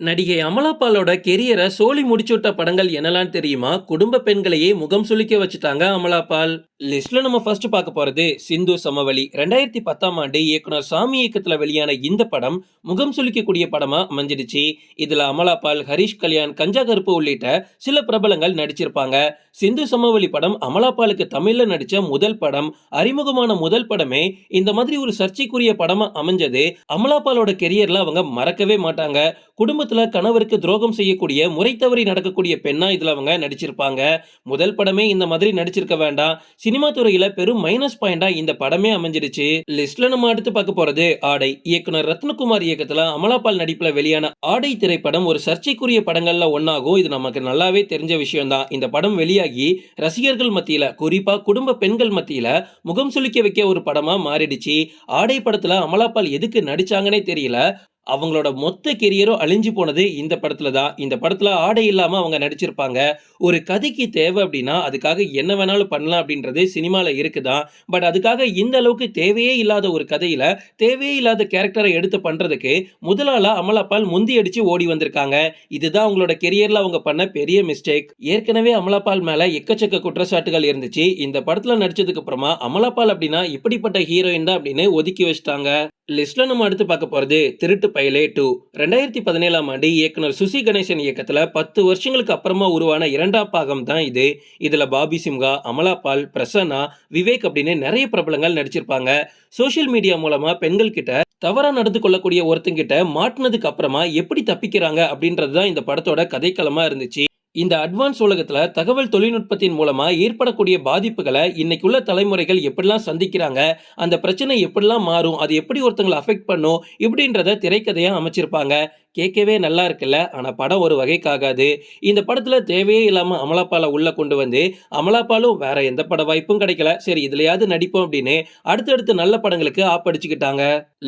நடிகை அமலாபாலோட கெரியரை சோலி முடிச்சுவிட்ட படங்கள் என்னலாம் தெரியுமா? குடும்ப பெண்களையே முகம் சுளிக்க வச்சுட்டாங்க அமலாபால். லிஸ்ட்ல நம்ம ஃபர்ஸ்ட் பார்க்க போறது சிந்து சமவெளி. ரெண்டாயிரத்தி பத்தாம் ஆண்டு இயக்குனர் சாமி இயக்கத்துல வெளியான இந்த படம் முகம் சுளிக்கக்கூடிய படமா அமைஞ்சிடுச்சு. இதுல அமலாபால் ஹரிஷ் கல்யாண் கஞ்சா கருப்பு உள்ளிட்ட சில பிரபலங்கள் நடிச்சிருப்பாங்க. சிந்து சமவெளி படம் அமலாபாலுக்கு தமிழ்ல நடிச்ச முதல் படம் அறிமுகமான முதல் படமே இந்த மாதிரி ஒரு சர்ச்சைக்குரிய படமா அமைஞ்சது அமலாபாலோட கெரியர்ல அவங்க மறக்கவே மாட்டாங்க. குடும்பத்துல கணவருக்கு துரோகம் செய்யக்கூடிய முறை தவறி நடக்கக்கூடிய பெண்ணா இதுல அவங்க நடிச்சிருப்பாங்க. முதல் படமே இந்த மாதிரி நடிச்சிருக்க வேண்டாம். சினிமா துறையில பெரும் மைனஸ் பாயிண்டா இந்த படமே அமைஞ்சிருச்சு லிஸ்ட்ல நம்ம அடுத்து பார்க்க போறது ஆடை. இயக்குனர் ரத்னகுமார் இயக்கத்துல அமலாபால் நடிப்புல வெளியான ஆடை திரைப்படம் ஒரு சர்ச்சைக்குரிய படங்கள்ல ஒன்னாகும். இது நமக்கு நல்லாவே தெரிஞ்ச விஷயம் தான் இந்த படம் வெளியாகி ரசிகர்கள் மத்தியில குறிப்பா குடும்ப பெண்கள் மத்தியில முகம் சுளிக்க வைக்க ஒரு படமா மாறிடுச்சு. ஆடை படத்துல அமலாபால் எதுக்கு நடிச்சாங்கன்னே தெரியல. அவங்களோட மொத்த கெரியரும் அழிஞ்சு போனது இந்த படத்துல தான். இந்த படத்துல ஆடை இல்லாம அவங்க நடிச்சிருப்பாங்க. ஒரு கதைக்கு தேவை அப்படின்னா அதுக்காக என்ன வேணாலும் பண்ணலாம் அப்படின்றது சினிமால இருக்குதான். பட் அதுக்காக இந்த அளவுக்கு தேவையே இல்லாத ஒரு கதையில தேவையே இல்லாத கேரக்டரை எடுத்து பண்றதுக்கு முதலாளா அமலாபால் முந்தி அடிச்சு ஓடி வந்திருக்காங்க. இதுதான் அவங்களோட கெரியர்ல அவங்க பண்ண பெரிய மிஸ்டேக் ஏற்கனவே அமலாபால் மேல எக்கச்சக்க குற்றச்சாட்டுகள் இருந்துச்சு. இந்த படத்துல நடிச்சதுக்கு அப்புறமா அமலாபால் அப்படின்னா இப்படிப்பட்ட ஹீரோயின் தான் அப்படின்னு ஒதுக்கி வச்சிட்டாங்க. லிஸ்ட்ல நம்ம அடுத்து பார்க்க போறது திருட்டு பைலே டூ ரெண்டாயிரத்தி பதினேழாம் ஆண்டு இயக்குனர் சுசி கணேசன் இயக்கத்தில் பத்து வருஷங்களுக்கு அப்புறமா உருவான இரண்டாம் பாகம் தான் இது. இதில் பாபி சிம்ஹா அமலாபால் பிரசன்னா விவேக் அப்படின்னு நிறைய பிரபலங்கள் நடிச்சிருப்பாங்க. சோஷியல் மீடியா மூலமாக பெண்கள் கிட்ட தவறாக நடந்து கொள்ளக்கூடிய ஒருத்தங்கிட்ட மாட்டினதுக்கு அப்புறமா எப்படி தப்பிக்கிறாங்க அப்படின்றது தான் இந்த படத்தோட கதைக்களமாக இருந்துச்சு. இந்த அட்வான்ஸ் உலகத்தில் தகவல் தொழில்நுட்பத்தின் மூலமாக ஏற்படக்கூடிய பாதிப்புகளை இன்னைக்குள்ள தலைமுறைகள் எப்படிலாம் சந்திக்கிறாங்க அந்த பிரச்சனை எப்படிலாம் மாறும் அது எப்படி ஒருத்தங்களை அஃபெக்ட் பண்ணும் இப்படின்றத திரைக்கதையாக அமைச்சிருப்பாங்க. கேட்கவே நல்லா இருக்குல்ல? ஆனால் படம் ஒரு வகைக்காகாது. இந்த படத்தில் தேவையே இல்லாமல் அமலாபாலை உள்ளே கொண்டு வந்து அமலாபாலும் வேற எந்த பட வாய்ப்பும் கிடைக்கல. சரி இதுலையாவது நடிப்போம் அப்படின்னு அடுத்தடுத்து நல்ல படங்களுக்கு ஆப்படிச்சுக்கிட்டாங்க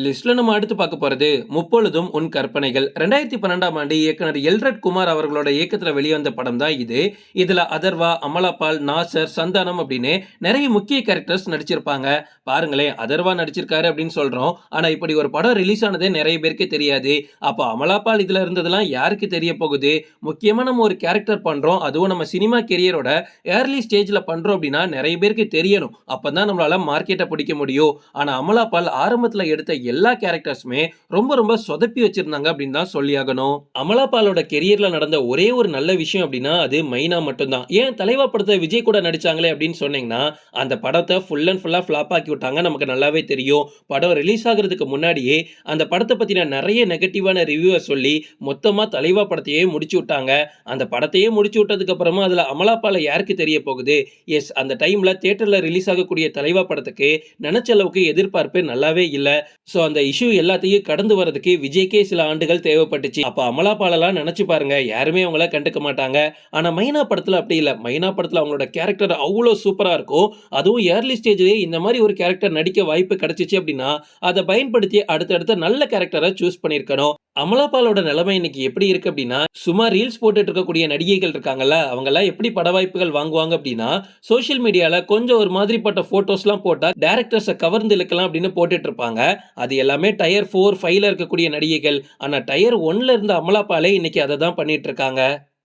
லிஸ்ட்ல நம்ம அடுத்து பார்க்க போறது முப்பொழுதும் உன் கற்பனைகள். ரெண்டாயிரத்தி பன்னெண்டாம் ஆண்டு இயக்குனர் எல்ரட் குமார் அவர்களோட இயக்கத்தில் வெளிவந்த படம் தான் இது. இதுல அதர்வா அமலாபால் நாசர் சந்தானம் அப்படின்னு நிறைய முக்கிய கேரக்டர்ஸ் நடிச்சிருப்பாங்க. பாருங்களேன் அதர்வா நடிச்சிருக்காரு அப்படின்னு சொல்றோம். ஆனா இப்படி ஒரு படம் ரிலீஸ் ஆனதே நிறைய பேருக்கு தெரியாது. அப்போ அமலா அமலாபால் இதில் இருந்ததெல்லாம் யாருக்கு தெரிய போகுது? முக்கியமாக நம்ம ஒரு கேரக்டர் பண்ணுறோம் அதுவும் நம்ம சினிமா கெரியரோட ஏர்லி ஸ்டேஜில் பண்ணுறோம் அப்படின்னா நிறைய பேருக்கு தெரியணும். அப்போ தான் நம்மளால் மார்க்கெட்டை பிடிக்க முடியும். ஆனால் அமலாபால் ஆரம்பத்தில் எடுத்த எல்லா கேரக்டர்ஸுமே ரொம்ப ரொம்ப சொதப்பி வச்சிருந்தாங்க அப்படின்னு தான் சொல்லியாகணும் அமலாபாலோட கெரியரில் நடந்த ஒரே ஒரு நல்ல விஷயம் அப்படின்னா அது மைனா மட்டும்தான். ஏன் தலைவா படத்தை விஜய் கூட நடிச்சாங்களே அப்படின்னு சொன்னீங்கன்னா அந்த படத்தை ஃபுல் அண்ட் ஃபுல்லாக ஃப்ளாப் ஆக்கி விட்டாங்க. நமக்கு நல்லாவே தெரியும். படம் ரிலீஸ் ஆகிறதுக்கு முன்னாடியே அந்த படத்தை பற்றின நிறைய நெகட்டிவான ரிவ்யூஸ் சொல்லி மொத்தமாக தலைவா படத்தையே முடிச்சு விட்டாங்க. அந்த படத்தையே முடிச்சு விட்டதுக்கு அப்புறமா அதுல அமலாபால யாருக்கு தெரிய போகுது? எஸ் அந்த டைம்ல தேட்டரில் ரிலீஸ் ஆகக்கூடிய தலைவா படத்துக்கு நினைச்ச அளவுக்கு எதிர்பார்ப்பு நல்லாவே இல்லை. ஸோ அந்த இஷ்யூ எல்லாத்தையும் கடந்து வரதுக்கு விஜய்க்கே சில ஆண்டுகள் தேவைப்பட்டுச்சு. அப்போ அமலாபாலெல்லாம் நினைச்சு பாருங்க யாருமே அவங்கள கண்டுக்க மாட்டாங்க. ஆனால் மைனா படத்தில் அப்படி இல்லை. மைனா படத்தில் அவங்களோட கேரக்டர் அவ்வளோ சூப்பராக இருக்கும் அதுவும் ஏர்லி ஸ்டேஜ்லேயே இந்த மாதிரி ஒரு கேரக்டர் நடிக்க வாய்ப்பு கிடைச்சிச்சு அப்படின்னா அதை பயன்படுத்தி அடுத்தடுத்த நல்ல கேரக்டரை சூஸ் பண்ணியிருக்கணும். அமலாபாலோட நிலைமை இன்னைக்கு எப்படி இருக்கு அப்படின்னா சும்மா ரீல்ஸ் போட்டுட்டு இருக்கக்கூடிய நடிகைகள் இருக்காங்கல்ல அவங்கெல்லாம் எப்படி பட வாய்ப்புகள் வாங்குவாங்க அப்படின்னா சோஷியல் மீடியால கொஞ்சம் ஒரு மாதிரிப்பட்ட போட்டோஸ்லாம் போட்டால் டேரக்டர்ஸை கவர்ந்து இழுக்கலாம் அப்படின்னு போட்டுட்டு இருப்பாங்க அது எல்லாமே டயர் ஃபோர் ஃபைவ்ல இருக்கக்கூடிய நடிகைகள். ஆனால் டயர் ஒன்ல இருந்த அமலாபாலே இன்னைக்கு அதை தான் பண்ணிட்டு இருக்காங்க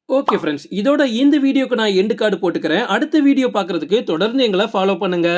ஓகே ஃப்ரெண்ட்ஸ் இதோட இந்த வீடியோக்கு நான் எண்டு கார்டு போட்டுக்கிறேன். அடுத்த வீடியோ பார்க்கறதுக்கு தொடர்ந்து எங்களை ஃபாலோ பண்ணுங்க.